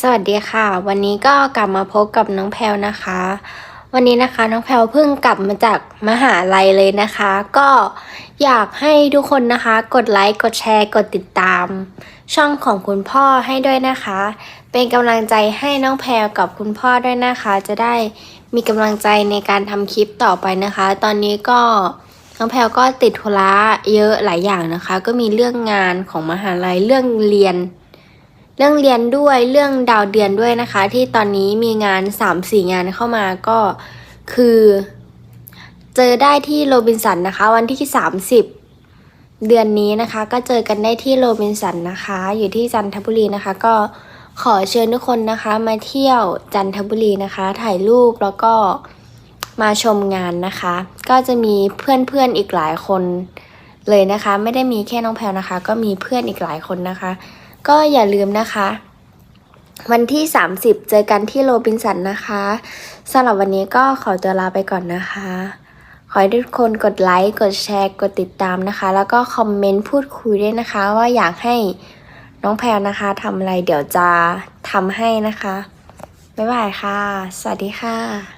สวัสดีค่ะ วันนี้ก็กลับมาพบกับน้องแพลวนะคะ วันนี้นะคะน้องแพลวเพิ่งกลับมาจากมหาลัยเลยนะคะ ก็อยากให้ทุกคนนะคะ กดไลค์กดแชร์กดติดตาม ช่องของคุณพ่อให้ด้วยนะคะ เป็นกำลังใจให้น้องแพลวกับคุณพ่อด้วยนะคะ จะได้มีกำลังใจในการทำคลิปต่อไปนะคะ ตอนนี้ก็น้องแพลวก็ติดธุระเยอะหลายอย่างนะคะ ก็มีเรื่องงานของมหาลัยเรื่องเรียน เรื่องเรียนด้วยเรื่องดาวเดือนด้วยนะคะ ที่ตอนนี้มีงาน3ามสี่งานเข้ามาก็คือ เจอได้ที่โรบินสันนะคะ วันที่ 30 เดือนนี้นะคะ ก็เจอกันได้ที่โรบินสันนะคะ อยู่ที่จันทบุรีนะคะ ก็ขอเชิญทุกคนนะคะ มาเที่ยวจันทบุรีนะคะ ถ่ายรูปแล้วก็มาชมงานนะคะ ก็จะมีเพื่อนๆอีกหลายคนเลยนะคะ ไม่ได้มีแค่น้องแพลวนะคะ ก็มีเพื่อนอีกหลายคนนะคะ ก็อย่าลืมนะคะ วันที่ 30 เจอกันที่โรบินสันนะคะสำหรับวันนี้ก็ขอตัวลาไปก่อนนะคะ ขอให้ทุกคนกดไลค์ กดแชร์ กดติดตามนะคะ แล้วก็คอมเมนต์พูดคุยด้วยนะคะ ว่าอยากให้น้องแพลนะคะทำอะไรเดี๋ยวจะทำให้นะคะ บ๊ายบายค่ะ สวัสดีค่ะ